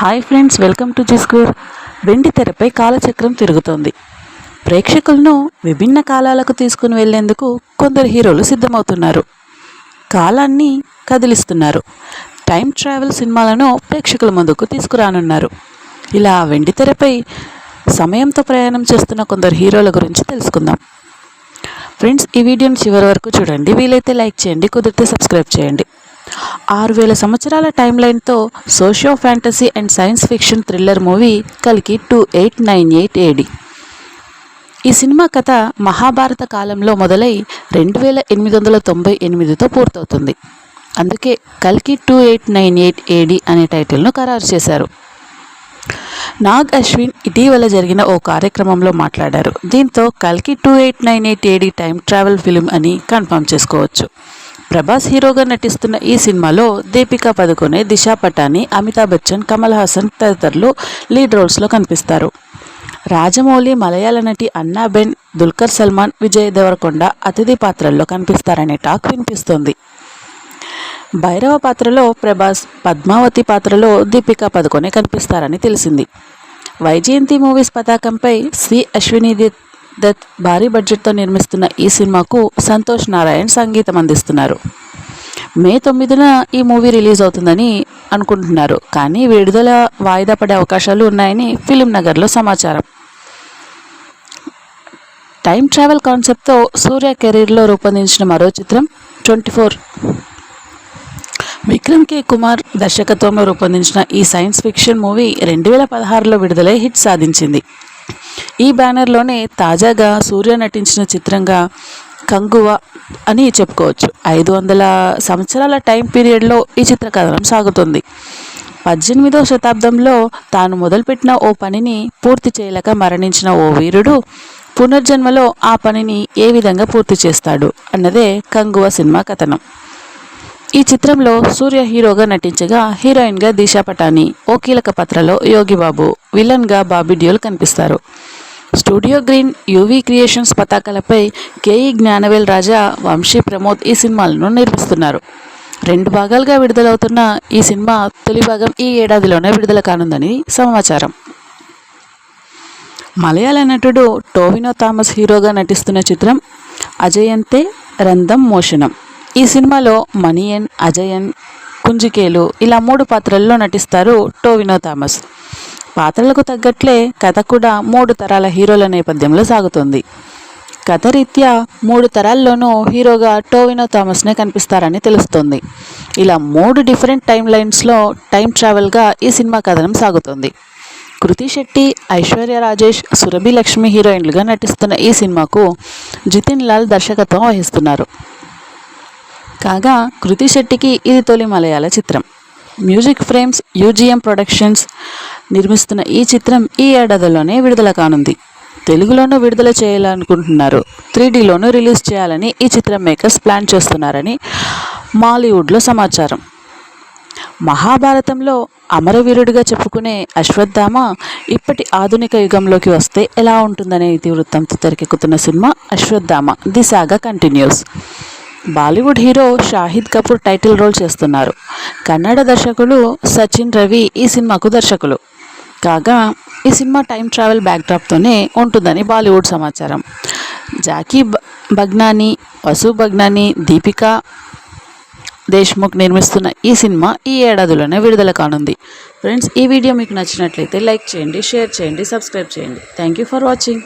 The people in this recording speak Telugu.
హాయ్ ఫ్రెండ్స్ వెల్కమ్ టు జిస్కూర్ వెండి తెరపై కాలచక్రం తిరుగుతోంది. ప్రేక్షకులను విభిన్న కాలాలకు తీసుకుని వెళ్ళేందుకు కొందరు హీరోలు సిద్ధమవుతున్నారు. కాలాన్ని కదిలిస్తున్నారు. టైం ట్రావెల్ సినిమాలను ప్రేక్షకుల ముందుకు తీసుకురానున్నారు. ఇలా వెండి తెరపై సమయంతో ప్రయాణం చేస్తున్న కొందరు హీరోల గురించి తెలుసుకుందాం. ఫ్రెండ్స్ ఈ వీడియోని చివరి వరకు చూడండి. వీలైతే లైక్ చేయండి కుదిరితే సబ్స్క్రైబ్ చేయండి. ఆరు వేల సంవత్సరాల time లైన్తో socio fantasy and science fiction thriller movie కలికి two eight nine eight AD. ఈ సినిమా కథ మహాభారత కాలంలో మొదలై రెండు వేల ఎనిమిది వందల తొంభై ఎనిమిదితో పూర్తవుతుంది. అందుకే కల్కి two eight nine eight AD అనే టైటిల్ను ఖరారు చేశారు. నాగ్ అశ్విన్ ఇటీవల జరిగిన ఓ కార్యక్రమంలో మాట్లాడారు. దీంతో కల్కి two eight nine eight AD time travel film అని కన్ఫర్మ్ చేసుకోవచ్చు. ప్రభాస్ హీరోగా నటిస్తున్న ఈ సినిమాలో దీపికా పదుకొనే దిశా పటాని అమితాబ్ బచ్చన్ కమల్ హాసన్ తదితరులు లీడ్ రోల్స్లో కనిపిస్తారు. రాజమౌళి మలయాళ నటి అన్నాబెన్ దుల్కర్ సల్మాన్ విజయ్ దేవరకొండ అతిథి పాత్రల్లో కనిపిస్తారనే టాక్ వినిపిస్తోంది. భైరవ పాత్రలో ప్రభాస్ పద్మావతి పాత్రలో దీపికా పదుకొనే కనిపిస్తారని తెలిసింది. వైజయంతి మూవీస్ పతాకంపై శ్రీ అశ్విని దత్ భారీ బడ్జెట్తో నిర్మిస్తున్న ఈ సినిమాకు సంతోష్ నారాయణ్ సంగీతం అందిస్తున్నారు. మే తొమ్మిదిన ఈ మూవీ రిలీజ్ అవుతుందని అనుకుంటున్నారు. కానీ విడుదల వాయిదా పడే అవకాశాలు ఉన్నాయని ఫిలిం నగర్లో సమాచారం. టైం ట్రావెల్ కాన్సెప్ట్తో సూర్య కెరీర్లో రూపొందించిన మరో చిత్రం twenty four. Vikram K. Kumar దర్శకత్వంలో రూపొందించిన ఈ సైన్స్ ఫిక్షన్ మూవీ రెండు వేల పదహారులో విడుదలై హిట్ సాధించింది. ఈ బ్యానర్లోనే తాజాగా సూర్య నటించిన చిత్రంగా కంగువ అని చెప్పుకోవచ్చు. ఐదు వందల సంవత్సరాల టైం పీరియడ్లో ఈ చిత్రకథనం సాగుతుంది. పద్దెనిమిదవ శతాబ్దంలో తాను మొదలుపెట్టిన ఓ పనిని పూర్తి చేయలేక మరణించిన ఓ వీరుడు పునర్జన్మలో ఆ పనిని ఏ విధంగా పూర్తి చేస్తాడు అన్నదే కంగువ సినిమా కథనం. ఈ చిత్రంలో సూర్య హీరోగా నటించగా హీరోయిన్గా దిశా పటాని ఓ కీలక పాత్రలో యోగిబాబు విలన్గా బాబీ డ్యూల్ కనిపిస్తారు. స్టూడియో గ్రీన్ యూవీ క్రియేషన్స్ పతాకాలపై కేఈ జ్ఞానవేల్ రాజా వంశీ ప్రమోద్ ఈ సినిమాలను నిర్మిస్తున్నారు. రెండు భాగాలుగా విడుదలవుతున్న ఈ సినిమా తొలి భాగం ఈ ఏడాదిలోనే విడుదల కానుందని సమాచారం. మలయాళ నటుడు టోవినో థామస్ హీరోగా నటిస్తున్న చిత్రం అజయంతే రంధం మోషనం ఈ సినిమాలో మణియన్ అజయన్ కుంజికేలు ఇలా మూడు పాత్రల్లో నటిస్తారు టోవినో థామస్. పాత్రలకు తగ్గట్లే కథ కూడా మూడు తరాల హీరోల నేపథ్యంలో సాగుతుంది. కథ రీత్యా మూడు తరాల్లోనూ హీరోగా టోవినో థామస్నే కనిపిస్తారని తెలుస్తుంది. ఇలా మూడు డిఫరెంట్ టైం లైన్స్లో టైం ట్రావెల్గా ఈ సినిమా కథనం సాగుతుంది. కృతి శెట్టి ఐశ్వర్య రాజేష్ సురభి లక్ష్మి హీరోయిన్లుగా నటిస్తున్న ఈ సినిమాకు జితిన్ లాల్ దర్శకత్వం వహిస్తున్నారు. కాగా కృతి శెట్టికి ఇది తొలి మలయాళ చిత్రం. మ్యూజిక్ ఫ్రేమ్స్ యూజిఎం ప్రొడక్షన్స్ నిర్మిస్తున్న ఈ చిత్రం ఈ ఏడాదిలోనే విడుదల కానుంది. తెలుగులోనూ విడుదల చేయాలనుకుంటున్నారు. త్రీ డీలోనూ రిలీజ్ చేయాలని ఈ చిత్రం మేకర్స్ ప్లాన్ చేస్తున్నారని మాలీవుడ్లో సమాచారం. మహాభారతంలో అమరవీరుడిగా చెప్పుకునే అశ్వత్థామ ఇప్పటి ఆధునిక యుగంలోకి వస్తే ఎలా ఉంటుందనే ఇతివృత్తంతో తెరకెక్కుతున్న సినిమా Ashwatthama దిశాగా continues. Bollywood hero Shahid Kapoor title role చేస్తున్నారు. కన్నడ దర్శకులు సచిన్ రవి ఈ సినిమాకు దర్శకులు. కాగా ఈ సినిమా టైం ట్రావెల్ బ్యాక్డ్రాప్తోనే ఉంటుందని బాలీవుడ్ సమాచారం. జాకీ బగ్నాని వసు బగ్నాని దీపికా దేశ్ముఖ్ నిర్మిస్తున్న ఈ సినిమా ఈ ఏడాదిలోనే విడుదల కానుంది. ఫ్రెండ్స్ ఈ వీడియో మీకు నచ్చినట్లయితే లైక్ చేయండి షేర్ చేయండి సబ్స్క్రైబ్ చేయండి. Thank you for watching.